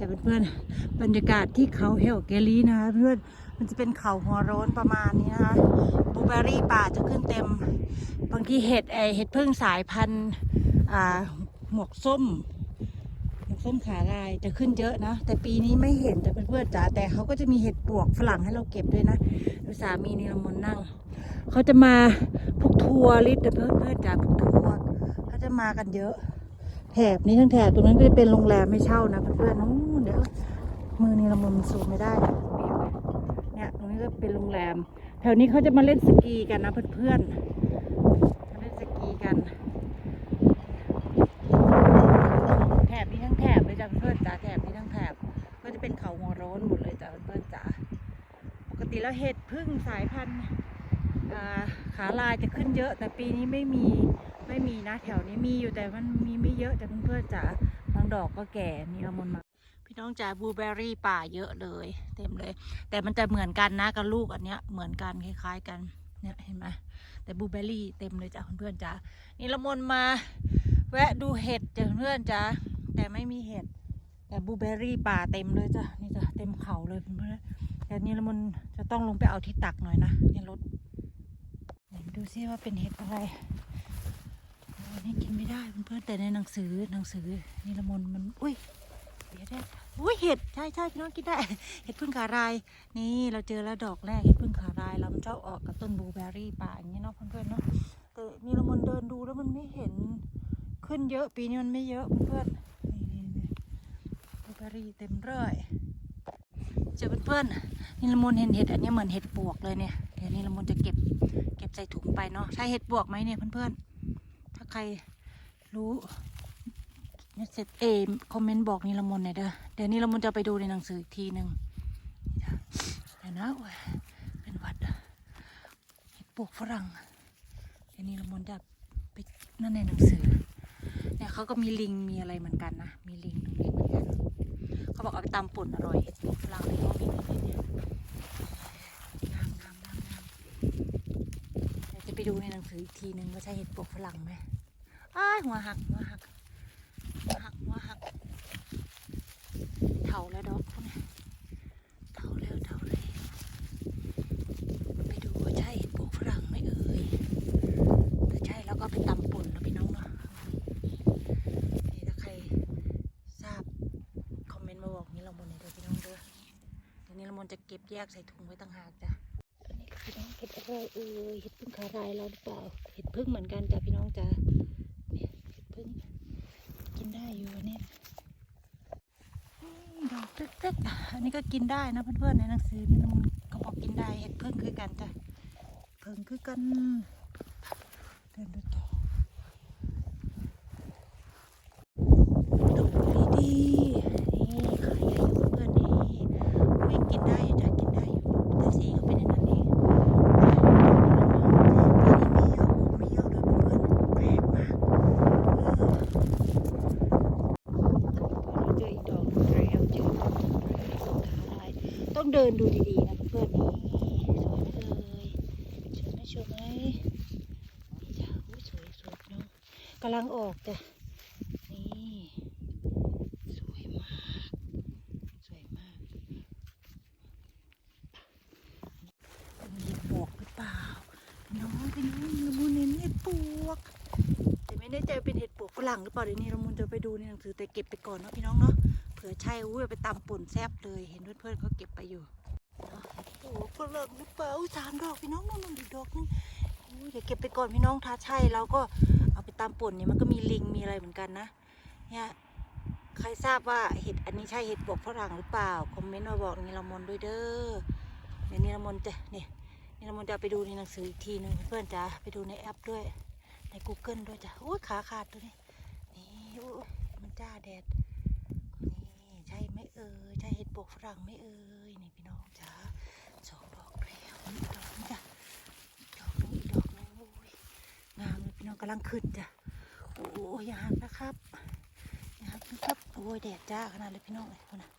จะเพื่อนๆบรรยากาศที่เขาเฮลเกลีนะคะเพื่อนมันจะเป็นเขาหัวโร้นประมาณนี้นะคะบลูเบอร์รี่ป่าจะขึ้นเต็ม บางทีเห็ดไอเห็ดพึ่งสายพันธุ์หมวกส้มหมวกส้มขาลายจะขึ้นเยอะนะ แต่ปีนี้ไม่เห็นแต่เพื่อนๆจ๋าแต่เขาก็จะมีเห็ดปวกฝรั่งให้เราเก็บด้วยนะดูสามีนี่ละมนนั่งเขาจะมาพวกทัวริสต์เพื่อนเพื่อนจ๋าพวกทัวร์เขาจะมากันเยอะแถบนี้ทั้งแถบตรงนั้นก็จะเป็นโรงแรมไม่เช่านะเพื่อนๆนู้น เดี๋ยมือนี่ละมุนมันสูงไม่ได้เนี่ยตรงนี้ก็เป็นโรงแรม แถวนี้เขาจะมาเล่นสกีกันนะเพื่อนๆมาเล่นสกีกันแถบนี้ทั้งแถบเลยจ้ะเพื่อนจ๋าแถบนี้ทั้งแถบก็จะเป็นเขาหัวโร้นหมดเลยจ้ะเพื่อนๆจ๋าปกติแล้วเห็ดพึ่งสายพันธุ์ขาลายจะขึ้นเยอะ แต่ปีนี้ไม่มีไม่มีนะแถวนี้มีอยู่แต่มันมีไม่เยอะจ้ะเพื่อนๆจ๋าบางดอกก็แก่นี่ละมุนมา พี่น้องจ๋าบลูเบอร์รี่ป่าเยอะเลย เต็มเลย แต่มันจะเหมือนกันนะกับลูกอันเนี้ยเหมือนกันคล้าย ๆ กันเนี่ยเห็นไหมแต่บลูเบอร์รี่เต็มเลยจ้ะเพื่อนๆจ๋านี่ละมนมา แวะดูเห็ดจ้ะเพื่อนจ้ะแต่ไม่มีเห็ด แต่บลูเบอร์รี่ป่าเต็มเลยจ้ะนี่จ้ะเต็มเขาเลยเพื่อนๆแต่นี่ละมนจะต้องลงไปเอาที่ตักหน่อยนะในรถดูซิว่าเป็นเห็ดอะไรอ้นี่กินไม่ได้เพื่อนๆแต่ในหนังสือหนังสือนี่ละมนมัน อุ้ย เดี๋ยวได้อุ้ยเห็ดใช่ใช่พี่น้องกินได้ เห็ดพึ่งขาราย นี่เราเจอแล้วดอกแรกเห็ดพึ่งขารายแล้วมันจะออกกับต้นบลูเบอร์รี่ป่าอย่างนี้เนาะเพื่อนๆเนาะแต่นี่ละมุนเดินดูแล้วมันไม่เห็นขึ้นเยอะปีนี้มันไม่เยอะเพื่อนๆนี่นี่บลูเบอร์รี่เต็มเร่อยเจอเพื่อนๆนี่ละมุนเห็นเห็ดอันนี้เหมือนเห็ดปวกเลยเนี่ยเดี๋ยวนี่ละมุนจะเก็บเก็บใส่ถุงไปเนาะใช่เห็ดปวกไหมเนี่ยเพื่อนๆถ้าใครรู้ เนี่ยเสร็จเอคอมเมนต์บอกนี่ลมนหน่อยเด้อเดี๋ยวนี่ลมนจะไปดูในหนังสืออีกทีหนึ่งเดี๋ยวนะโอ้ยเป็นวัดเห็ดปวกฝรั่งเดี๋ยวนี่ลมนจะไปนั่นในหนังสือเนี่ยเขาก็มีลิงมีอะไรเหมือนกันนะมีลิงตรงนี้เหมือนกันเขาบอกเอาไปตำป่นอร่อยฝรั่งเลยก็มีเนี่ยงามงามงามงามเดี๋ยวจะไปดูในหนังสืออีกทีหนึ่งว่าใช่เห็ดปวกฝรั่งไหมอ้าหัวหักหัวหัก หัวหักเถาแล้วดอกพวกนี้เถาแล้วเถาเลยไปดูว่าใช่เห็ดปวกฝรั่งไหมเอ่ยถ้าใช่แล้วก็ไปตำป่นแล้วพี่น้องเนาะนี่ถ้าใครทราบคอมเมนต์มาบอกนี่เรามนเดี๋ยวพี่น้องเด้อเดี๋ยวนี้เรามนจะเก็บแยกใส่ถุงไว้ต่างหากจ้ะนนี้พี่น้องเห็ดอะไรเอ่ยเห็ดพึ่งขารายเราหรือเปล่าเห็ดพึ่งเหมือนกันจ้ะพี่น้องจ้ะเนี่ยเห็ดพึ่งกินได้อยู่อันเนี่ยอืมดอกเล็กๆ อันนี้ก็กินได้นะเพื่อนๆในหนังสือนี่เรามนเขาบอกกินได้เห็ดพึ่งคือกันจ้ะพึ่งคือกันเดินดูต่อ ดูดีๆนี่ขายใหญ่อยู่เพื่อนนี่ไม่กินได้อยู่จ้ะกินได้อยู่แต่สีเขาเป็นอย่างนั้นเองปีนี้ไม่เยอะไม่เยอะเลยเพื่อนๆแปลกมากเออเจออีกดอกหนึ่งแล้วเจอดอกหนึ่งแล้วขาลายต้องเดินดูดีๆนะเพื่อนนี่สวยไหมเอ่ยสวยไหมสวยไหมนี่จ้ะอุ๊ยสวยสวยเนาะกำลังออกจ้ะนี่สวยมากสวยมากเป็นเห็ดปวกหรือเปล่าน้องเป็นน้องละมุนเห็นเห็ดปวก แต่ไม่แน่ใจเป็นเห็ดปวกฝรั่งหรือเปล่าเดี๋ยวนี้ละมุนจะไปดูในหนังสือแต่เก็บไปก่อนเนาะพี่น้องเนาะ เผื่อใช่อุ้ยไปตำป่นแซบเลย เห็นเพื่อนๆเขาเก็บไปอยู่เนาะโอ้ฝรั่งหรือเปล่าอุ๊ยสามดอกพี่น้องนู่นๆอีกดอกนึงอุ้ยเดี๋ยวเก็บไปก่อนพี่น้องถ้าใช่เราก็เอาไปตำป่นเนี่ยมันก็มีลิงมีอะไรเหมือนกันนะเนี่ยใครทราบว่าเห็ดอันนี้ใช่เห็ดปวกฝรั่งหรือเปล่าคอมเมนต์มาบอกนิรมนด้วยเด้อเดี๋ยวนิรมนจะเนี่ยนิรมนจะไปดูในหนังสืออีกทีหนึงเพื่อนจ้าไปดูในแอปด้วยใน Google ด้วยจ้ะโอ้ยขาขาดตัวนี้นี่โอ้ยมันจ้าแดดนี่ใช่ไหมเอ่ยใช่เห็ดป วกฝรั่งไหมเอ่ยนี่พี่น้องจ้าสองดอกแล้วนี่ดอกนี้จ้ะดอกนึงอีกดอกนึงโอ้ยงามเลยพี่น้องกำลังขึ้นจ้ะโอ้ยอย่าหักนะครับนะครับครับโอ้ยแดดจ้าขนาดเลยพี่น้องเลยคนน่ะ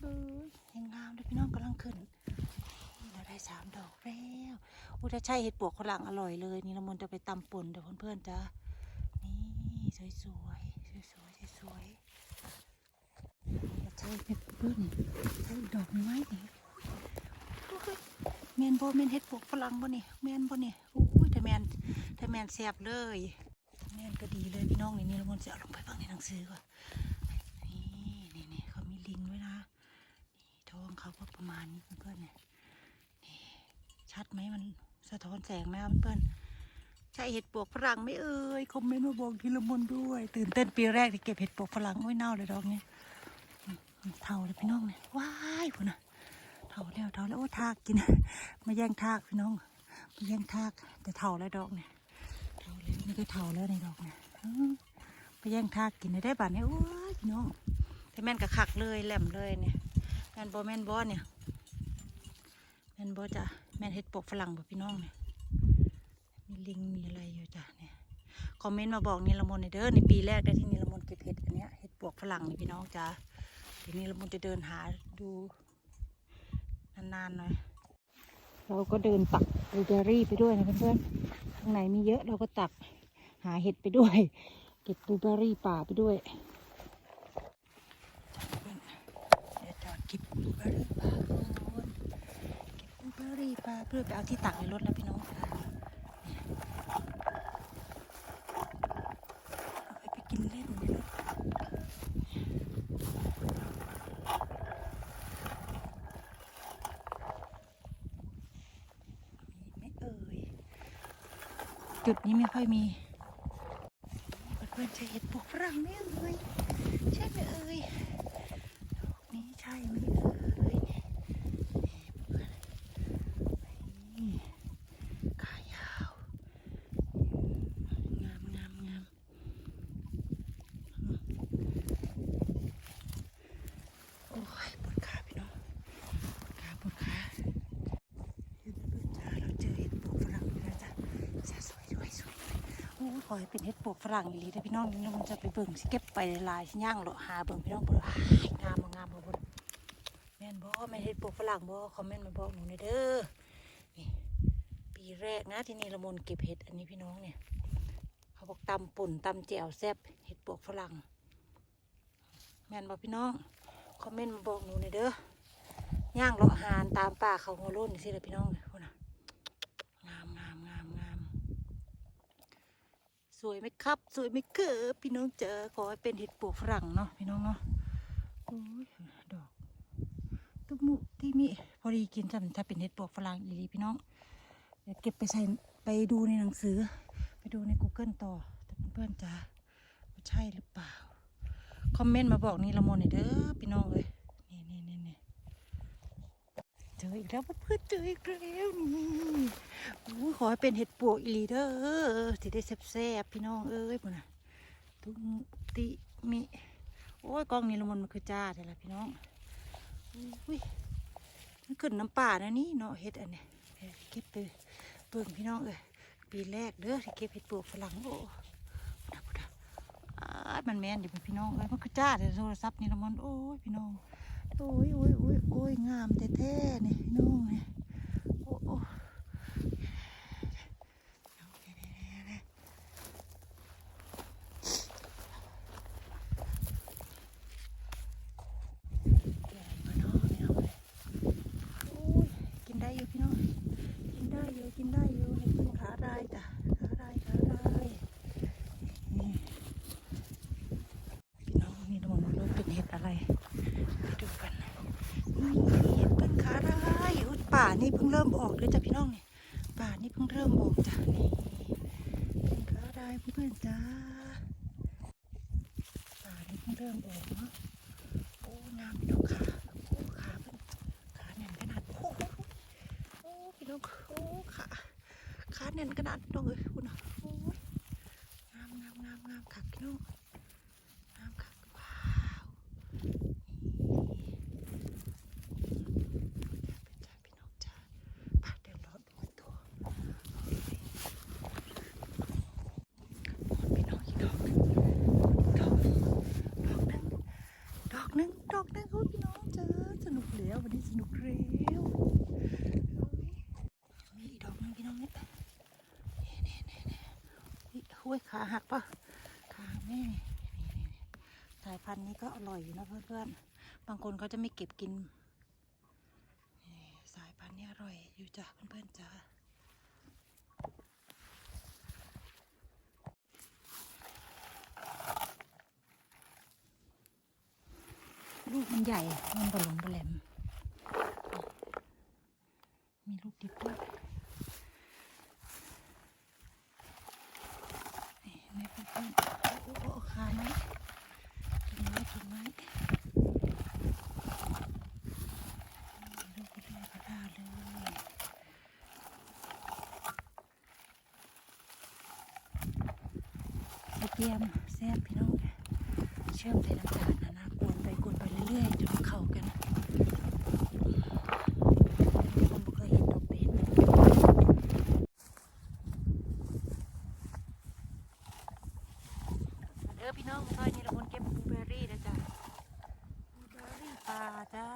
เอ้ยยังงามเลยพี่น้องกำลังขึ้นเราได้สามดอกแล้วอุ้ยถ้าใช่เห็ดปวกฝรั่งอร่อยเลย นี่ละมุนจะไปตำป่นเดี๋ยวเพื่อนๆจ้านี่สวยๆสวยๆสวยๆใช่ อ้ย เห็ดเพิ่นโอ้ยดอกไม้นี่โอ้ยแมนบ่แมนเห็ดปวกฝรั่งบ่นี่แมนบ่นี่โอ้ยแต่แมนแต่แมนแซ่บเลยแมนก็ดีเลยพี่น้องนี่นี่เรามันจะเอาลงไปเบิ่งในหนังสือก่อนนี่นี่นี่เขามีลิงด้วยนะนี่ท้องเขาก็ประมาณนี้เพื่อนๆเนี่ยนี่ชัดไหมมันสะท้อนแสงไหมเพื่อนๆใช่เห็ดปวกฝรั่งไหม่เอ่ยคอมเมนต์มาบอกทีละมนด้วย ตื่นเต้นปีแรกที่เก็บเห็ดปวกฝรั่งโอ้ยเน่าเลยดอกเนี้ย เท่าเลยพี่น้องเนี่ยว้ายพุ่นน่ะเท่าแล้วเท่าแล้วโอ้ทากกินมาแย่งทากพี่น้องมาแย่งทากแต่เท่าแล้วดอกเนี่ยเท่าแล้วนี่ก็เท่าแล้วในดอกเนี่ยมาแย่งทากกินได้บาดเนี่ยโอ้ยพี่น้องแต่แม่นกะคักเลยแหลมเลยเนี่ยแม่นบอแม่นบอเนี่ยแม่นบอจ้ะแม่นเห็ดปกฝรั่งบ่พี่น้องเนี่ยมีลิงมีอะไรอยู่จ้ะเนี่ยคอมเมนต์มาบอกนิลมนต์หน่อยเด้อในปีแรกได้ที่นิลมนเก็บเห็ดอันเนี้ยเห็ดปวกฝรั่งนี่พี่น้องจ้ะ ทีนี้เรามุนจะเดินหาดูนานๆหน่อย เราก็เดินตักบลูเบอร์รี่ไปด้วยนะเพื่อนๆ ข้างในมีเยอะเราก็ตักหาเห็ดไปด้วย เก็บบลูเบอร์รี่ป่าไปด้วยเดี๋ยวจอดเก็บบลูเบอร์รี่ป่าก่อนเก็บบลูเบอร์รี่ป่าเพื่อไปเอาที่ตักในรถแล้วพี่น้องค่ะเนี่ยเอาไปไปกินเล่นในรถ มีไหม่เอ่ย จุดนี้ไม่ค่อยมีเพื่อนๆจะเห็ดปลวกฝรั่งไหม่เอ่ยใช่ไหมเอ่ยดอกนี้ใช่ไหมเอ่ยนี่ขายาว งามงามงามโอ้ยปวดขาพี่น้องปวดขาปวดขา เห็นเพื่อนจ้าเราเจอเห็ดปวกฝรั่งอีกแล้วจ้ะจ้าสวยด้วยสวยด้วยโอ้ยขอให้เป็นเห็ดปวก ฝรั่งอีหลีเด้อพี่น้องนี่มันจะไปเบิ่งสิเก็บไปหลายๆสิย่างเหรอหาเบิ่งพี่น้องเบิ่งอ้ายงามบ่งามบ่เบิ่งแม่นบ่แม่นเห็ดปวกฝรั่งบ่คอมเมนต์มาบอกหนูหน่อยเด้อนี่ปีแรกนะที่นี่ละมนเก็บเห็ดอันนี้พี่น้องเนี่ยเขาบอกตำป่นตำแจ่วแซ่บเห็ดปวกฝรั่งแม่นบ่พี่น้องคอมเมนต์มาบอกหนูหน่อยเด้อย่างเลาะหานตามป่าเขาหัวโล้นสิเลยพี่น้องเลย วยไหมครับ สวยไหมเคือพี่น้องเจอขอให้เป็นเห็ดปวกฝรั่งเนาะพี่น้องเนาะโอ้ยดอกตุกมุที่มีพอดีกินจำถ้าเป็นเห็ดปวกฝรั่งอีหลีพี่น้องเดี๋ยวเก็บไปใส่ไปดูในหนังสือ ไปดูใน Google ต่อ แต่เพื่อนๆจ้าว่าใช่หรือเปล่า คอมเมนต์มาบอกนี่ละมนหน่อยเด้อพี่น้องเลยนี่นี่นี่นี่ จออีกแล้วเพื่อนเจออีกแล้วนี่ขอให้เป็นเห็ดปวกอีลีเด้อที่ได้แซ่บๆพี่น้องเอ้ยพุ่นน่ะตุ้งติมิโอ้ยกล้องนี้ละมันมันคือจ้าแต่ละพี่น้องอุ้ยมันขึ้นน้ำป่านะนี่เนาะเห็ดอันเนี้ยเก็บไปเบิ่งพี่น้องเอ้ยปีแรกเด้อที่เก็บเห็ดปวกฝรั่งโอ้นะพุ่นะอ้ามันแม่นดิพี่น้องเอ้ยมันคือจ้าแต่โทรศัพท์นี่ละมันโอ้ยพี่น้อง โอ้ยโอ้ยโอ้ยโอ้ยงามแท้ๆนี่น้องเนี่ยโอ้โอ้แกงมาเนาะพี่น้องเลยโอ้ยกินได้อยู่พี่น้องกินได้อยู่กินได้อยู่ให้กินขาได้จ้ะขาได้ขาได้นี่พี่น้องนี่ระวังมันลูกเป็นเห็ดอะไรไปดูกัน นี่เห็ดเป็นขาได้อุ๊ยป่านี่เพิ่งเริ่มอ องเนี่ยป่านี่เพิ่งเริ่มออกจ้ะนี่เป็นขาได้เพื่อนจ้าป่านี่เพิ่งเริ่มออกเนาะโอ้งามพี่น้องขาโอ้ขาเพิ่นขาแน่นขนาดโอ้โอ้พี่น้องโอ้ขาขาแน่นขนาดน้องเอ้ยคุณอะโอ้ยงามงามงามงามค่ะพี่น้องามค่ะว้าวนี่ เป็นจ้าพี่น้องจ้าป่ะเดี๋ยวรอดูตัวพี่น้องอีกดอกหนึงดอกดอกหนึงดอกหนึงดอกหนึงโอ้ยพี่น้องจ้าสนุกแล้ววันนี้สนุกเร็วมีอีกดอกหนึงพี่น้องเนี่ยนี่นี่นี่นี่อุ๊ยโอ้ยขาหัก ปะขาแม่นี่นี่สายพันธุ์นี้ก็อร่อยอยู่นะเพื่อนๆ บางคนเขาจะไม่เก็บกิน สายพันธุ์นี้อร่อยอยู่จ้ะเพื่อนๆจ้าลูกมันใหญ่ มันบหลงบแหลม มีลูกดิบด้วยนี่ไม่เพื่อนๆโอ้โห ขาไหมกินไหมกินไหมลูกก็เรียกกระดาษเลยกระเทียมแซ่บพี่น้องเชื่อมใส่น้ำตาลนะนะกวนไปกวนไปเรื่อยๆจนเข้ากันบ่เคยเห็นดอกเป็นเด้อพี่น้องซอยนี้เราคนเก็บบลูเบอร์รี่นะจ๊ะบลูเบอร์รี่ป่าจ้า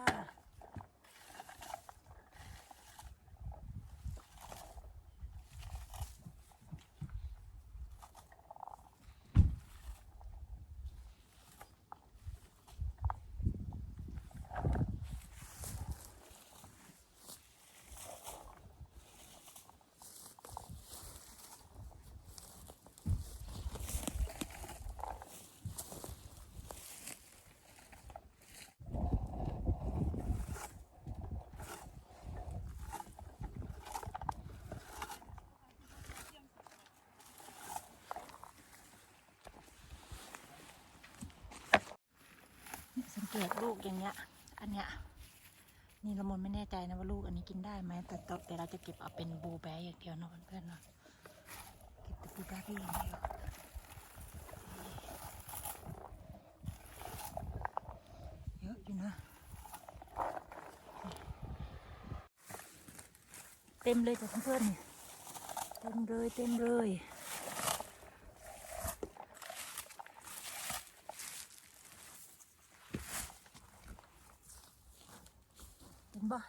เนี่ยสังเกลูกอย่างเงี้ย อันเนี้ยนี่ละมนไม่แน่ใจนะว่าลูกอันนี้กินได้ไหมแต่ตอนเดี๋ยวเราจะเก็บเอาเป็นบูแบร์อย่างเดียวเนาะเพื่อนๆเนาะเก็บแต่บลูเบอร์รี่อย่างเดียวเยอะอยู่นะเต็มเลยจ้ะเพื่อนๆเต็มเลยเต็มเลย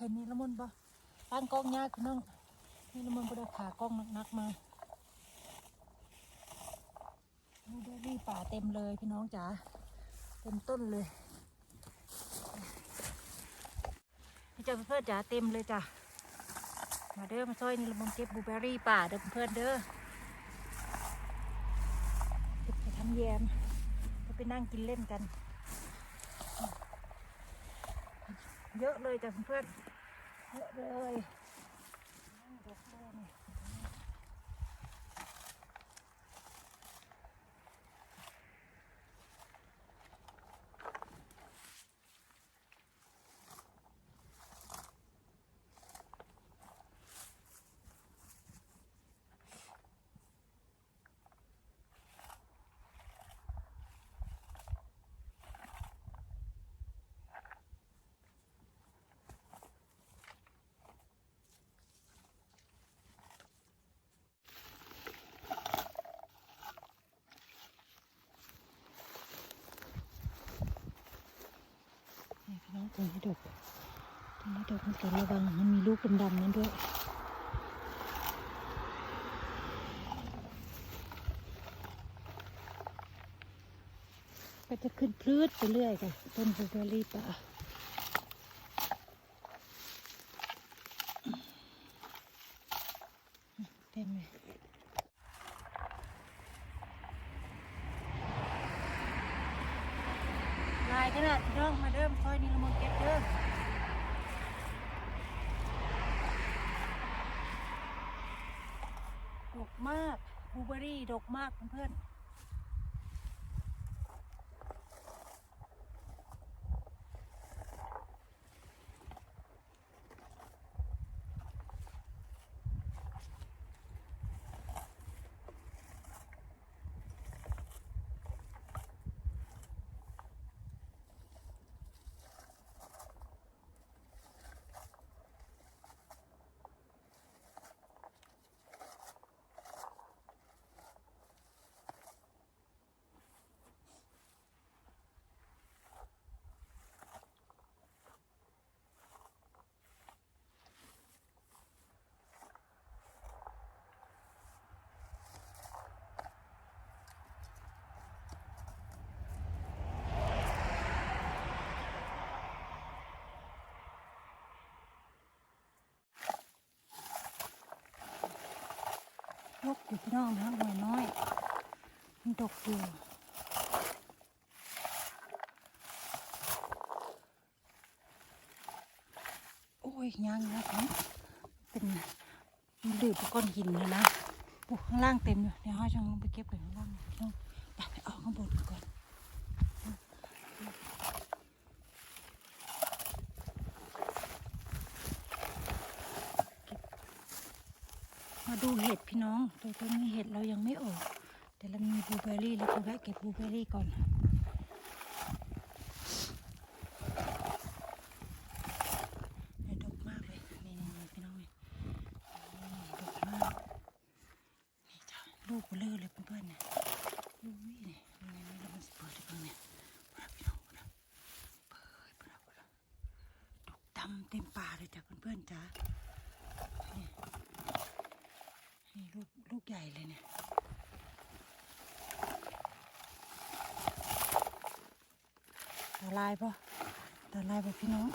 เห็นนี่ละมุนบ่ตั้งกล้องยากคุณน้องนี่ละมุนบ่ได้ขากล้องหนักๆมาบลูเบอร์รี่ป่าเต็มเลยพี่น้องจ๋าเต็มต้นเลยนี่จ้ะเพื่อนจ๋าเต็มเลยจ้ะมาเด้อมาซอยนี่ละมุนเก็บบูเบอร์รี่ป่าเด้อเพื่อนเด้อเก็บไปทำแยมก็ไปนั่งกินเล่นกัน เยอะเลยจ้ะเพื่อน เยอะเลยนั่งดกเลยนี่ ต้น้องตรงนี้ดกตรงนี้ดกมันกันระวังมันมีลูกดำๆนั้นด้วยก็จะขึ้นพืชไปเรื่อยจ้ะต้นบลูเบอร์รี่ป่าเต็มเลยลายขนาดพี่น้องมาเริ่มซอยนี้ละมนเก็บเด้อด กมากบลูเบอรี่ดกมากเพื่อนๆ กอยู่พี่น้องนะหน่วยน้อย มันตกอยู่โอ้ยยังนะครับเป็นดื่มก้อนหินเลยนะโอ้ข้างล่างเต็มอยู่เดี๋ยวห้อยช่างลงไปเก็บเลยข้างล่างพี่น้องไปเอาข้างบนก่อน มาดูเห็ ดพี่น้องตัวตรงนี้เห็ดเรายังไม่ออก แต่เรามีบลูเบอร์รี่เราจะแวะเก็บบลูเบอร์รี่ก่อน ลูกใหญ่เลยเนี่ยตาลายปะตาลายปะพี่น้อง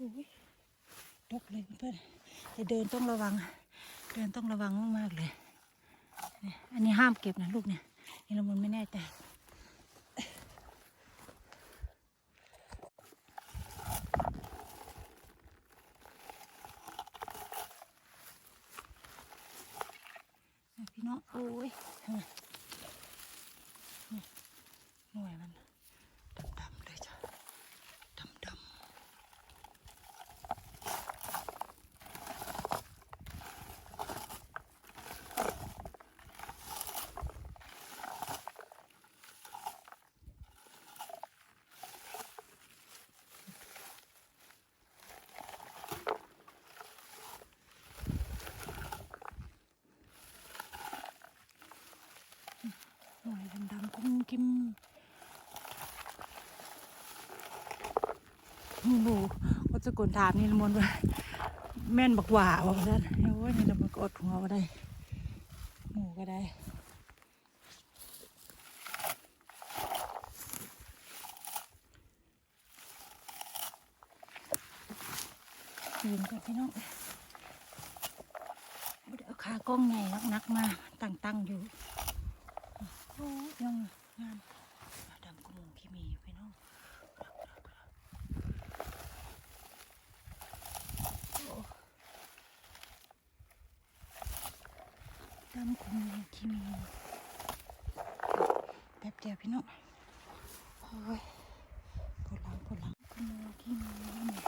อุ้ย ตกเลยเพื่อนๆ แต่เดินต้องระวัง เดินต้องระวังมากๆเลย อันนี้ห้ามเก็บนะลูกเนี่ยนี่ละมันไม่แน่ใจเนี่ยพี่น้องโอ้ยทำไมเนี่ยหน่วยมันดำๆเลยจ้ะดำๆ หน่อยดำๆกุ้มกิม หมูก็จะกนถามนี่ละมนว่าแม่นบักหว่าบอกท่านโอ้ยนี่ละมันก็อดหัวมาได้หมูก็ได้ยืนกับพี่น้องบ่ได้เอาขากล้องใหญ่นักๆมาตั้งๆอยู่ โอ้ยยังงามดำกระมุงที่มีไปน้องโอ้ดำกระ มุงที่มีแป๊บเดียวพี่น้องโอ้ยปวดหลังปวดหลังขี้มุงที่มีนี่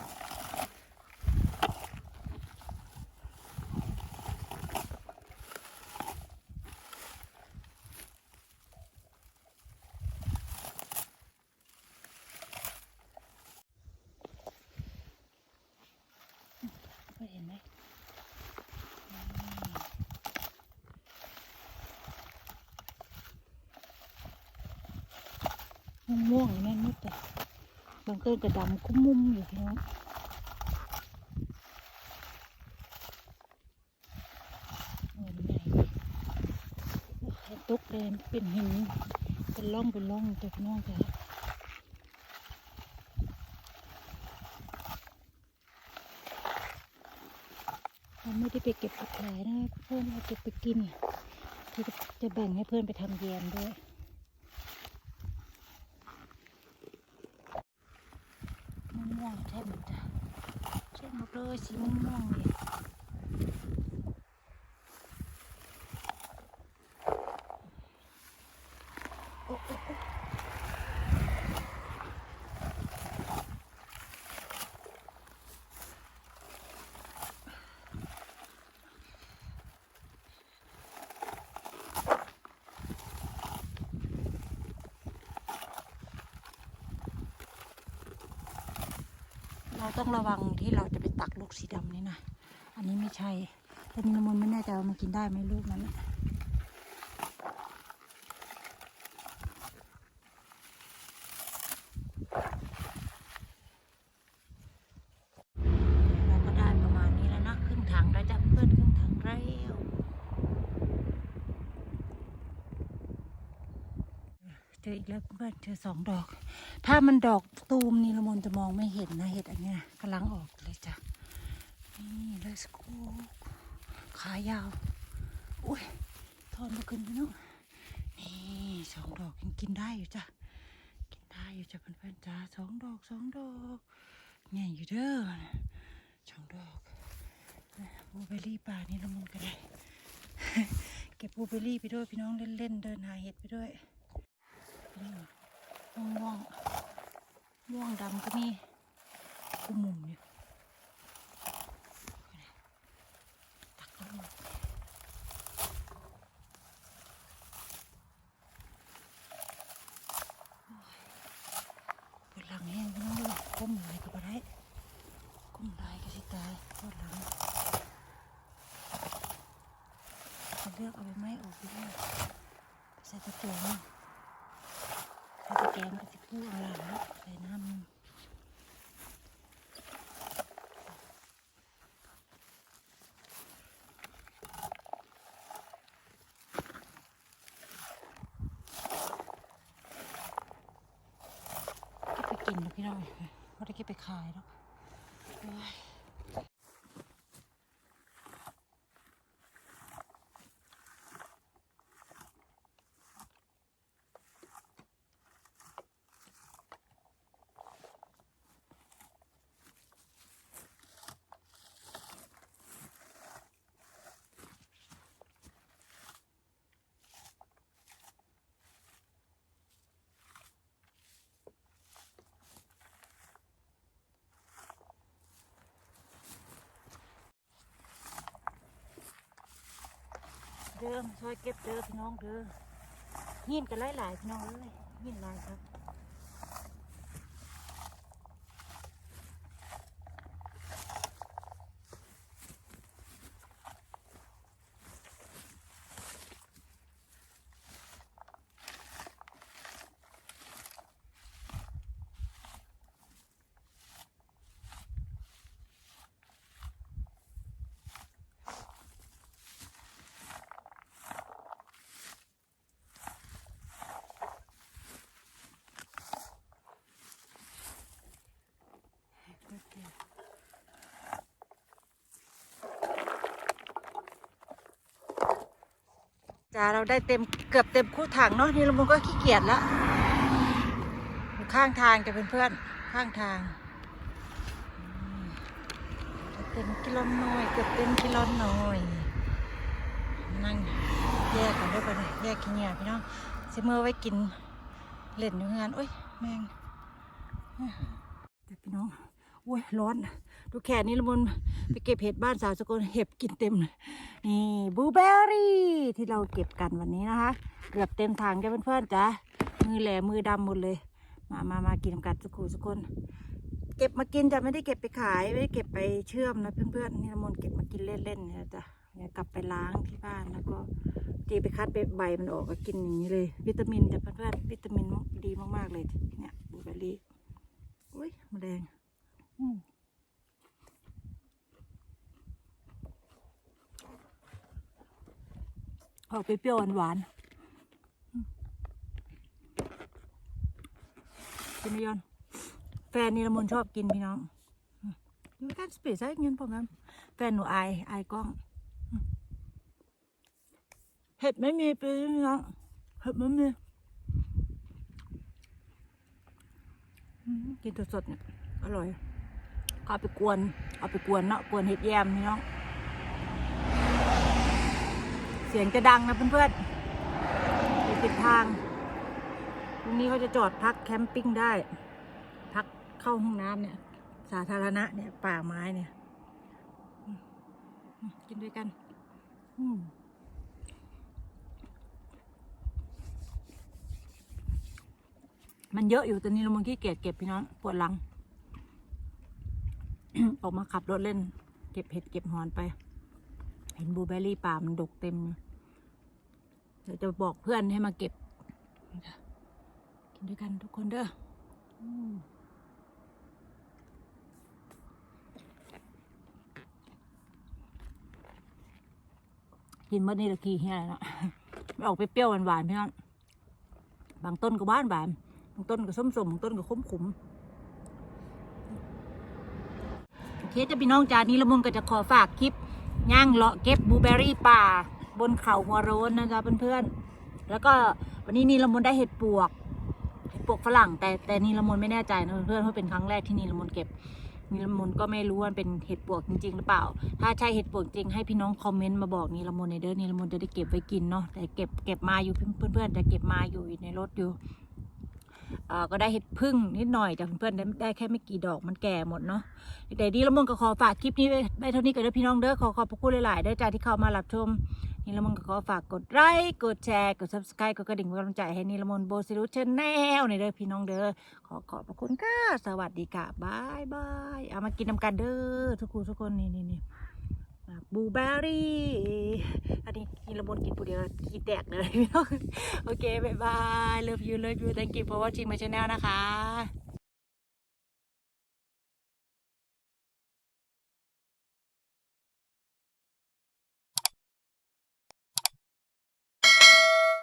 เคยเห็นไหมนี่ ม่วงๆอย่างนั้นนิดแต่บางต้นก็ดำกุ้มมุมอยู่พี่น้องโอ้ยใหญ่ให้ตกเลยเป็นหินเป็นร่องเป็นร่องต่พี่องแต่เราไม่ได้ไปเก็บไปขายนะเพื่อนเอาเก็บไปกินที่จะจะแบ่งให้เพื่อนไปทำแยมด้วย มันม่วงแทบหมดจ้ะใช่หมดเลยสีม่วงม่วงเลยโอ้โอ้โอ้เรา ต้องระวังที่เราจะไปตักลูกสีดำนี่นะ อันนี้ไม่ใช่แต่มีน้ำมันไม่แน่ใจว่ามันกินได้ไหมลูกนั้นน่ะเราก็ได้ประมาณนี้แล้วนะขึ้น เจออีก แล้วเพื่อนเจอสองดอก ถ้ามันดอกตูมนี่ละมนจะมองไม่เห็นนะเห็ดอันเนี้ยกำลังออกเลยจ้ะนี่เลยสกูขายาวอุ้ยทอนมาขึ้นพี่น้องนี่สองดอกยังกินได้อยู่จ้ะกินได้อยู่จ้ะเพื่อนๆจ้าสองดอกสองดอกใหญ่อยู่เด้อสองดอกบลูเบอร์รี่ป่านี่ละมุนกันเลยเก็บบลูเบอร์รี่ไปด้วยพี่น้องเล่นๆเดินหาเห็ดไปด้วย ม่วงม่วงม่วงดำก็มีกุมุมอยู่ตักเอาหมดปวดหลังแห้งพี่น้องเลยก้มไหลก็บ่ได้ก้มไหลก็สิตายปวดหลัง จะเลือกเอาไปไม้ออกไปด้วยใส่ตะเกียงใส่ตะเกียงก็จะพูดอะไรนะใส่น้ำมันเกินนะพี่น้องไม่ได้เก็บไปขายหรอ ช่วยเก็บเด้อพี่น้องเด้อยินกันหลายๆพี่น้องเอ้ยยินหลายครับ จ้าเราได้เต็มเกือบเต็มคู่ถังเนาะนี่เรามันก็ขี้เกียจละอยู่ข้างทางจะเป็นเพื่อนข้างทางเต็มกิโลน้อยเกือบเต็มกิโลน้อยนั่งแยกกันด้วยกันเลยแยกขี้เหนียพี่น้องเสมอไว้กินเล่นอยู่งานโอ้ยแมงแต่พี่น้อง อ้ยร้อน ดูแขนนี่ละมุนไปเก็บเห็ดบ้านสาวสกลเห็บกินเต็มเลยนี่บลูเบอร์รี่ที่เราเก็บกันวันนี้นะคะ เกือบเต็มถังจ้ะเพื่อนๆจ้ะมือแหลมือดำหมดเลย มามามากินกันสกครู่สักคนเก็บมากินจะไม่ได้เก็บไปขายไม่ได้เก็บไปเชื่อมนะเพื่อนๆนี่ละมุนเก็บมากินเล่นๆเนี่ยจ้ะเนี่ยกลับไปล้างที่บ้านแล้วก็จีไปคัดใบมันออกก็กินอย่างนี้เลย วิตามินจ้ะเพื่อนๆวิตามินดีมากๆเลยเนี่ยบลูเบอร์รี่อุ้ยแมลง ออกไปเปรี้ยวหวานๆอืมกินไหมยอนแฟนนี่ละมุนชอบกินพี่น้องยูการสเปซใช้เงินผมนะแฟนหนูอายอายกล้อง เห็ดไม่มีพี่น้องเห็ดไม่มีกินสดๆเนี่ยอร่อย เอาไปกวน เอาไปกวนเนาะ กวนเห็ดแยมพี่น้อง เสียงจะดังนะเพื่อนๆอย่าปิดทาง ตรงนี้เขาจะจอดพักแคมปิ้งได้ พักเข้าห้องน้ำเนี่ย สาธารณะเนี่ย ป่าไม้เนี่ย กินด้วยกัน อืมมันเยอะอยู่ตอนนี้เรามันขี้เกียจเก็บพี่น้องปวดหลัง ออกมาขับรถเล่น เก็บเห็ดเก็บหอนไป เห็นบลูเบอร์รี่ป่ามันดกเต็มเดี๋ยวจะบอกเพื่อนให้มาเก็บ กินด้วยกันทุกคนเด้อกินเมื่อนี้ละกี่เฮียเนาะออกไปเปรี้ยวหวานๆพี่น้องบางต้นก็หวานหวานบางต้นก็ส้มๆบางต้นก็ขมขมๆโอ เคจะพี่น้องจานนี้ละมุนก็จะขอฝากคลิปย่างเลาะเก็บบลูเบอร์รี่ป่า บนเขาหัวโรนนะจ๊ะเพื่อนๆแล้วก็วันนี้นี่ละมุนได้เห็ดปวกเห็ดปวกฝรั่ง แต่แต่นี่ละมุนไม่แน่ใจนะเพื่อนๆเพราะเป็นครั้งแรกที่นี่ละมุนเก็บนี่ละมุนก็ไม่รู้ว่ามันเป็นเห็ดปวกจริง ๆ หรือเปล่า ถ้าใช่เห็ดปวกจริงให้พี่น้องคอมเมนต์มาบอกนี่ละมุนในเด้อนีละมุนจะได้เก็บไว้กินเนาะแต่เก็บเก็บมาอยู่เพื่อนๆแต่เก็บมาอยู่ในรถอยู่ ก็ได้เห็ดพึ่งนิดหน่อยจากเพื่อนๆได้แค่ไม่กี่ดอกมันแก่หมดเนาะแต่ดีละมุนก็ขอฝากคลิปนี้ไว้ไว้เท่านี้ก็เด้อพี่น้องเด้อขอขอบพระคุณหลายๆเด้อจ้าที่เข้ามารับชมนี่ละมุนก็ขอฝากกดไลค์กดแชร์กด subscribe กดกระดิ่งเป็นกำลังใจให้นี่ละมุนโบซิลุชแนลในเด้อพี่น้องเด้อขอขอบพระคุณค่ะสวัสดีค่ะบายบายเอามากินน้ำกันเด้อทุกคนทุกคนนี่นี่นี่ บลูเบอร์รี่ อันนี้กินละมุนกินปูเดียวกินแตกเลยโอเคบายบาย love you love you thank you for watching my channel นะคะ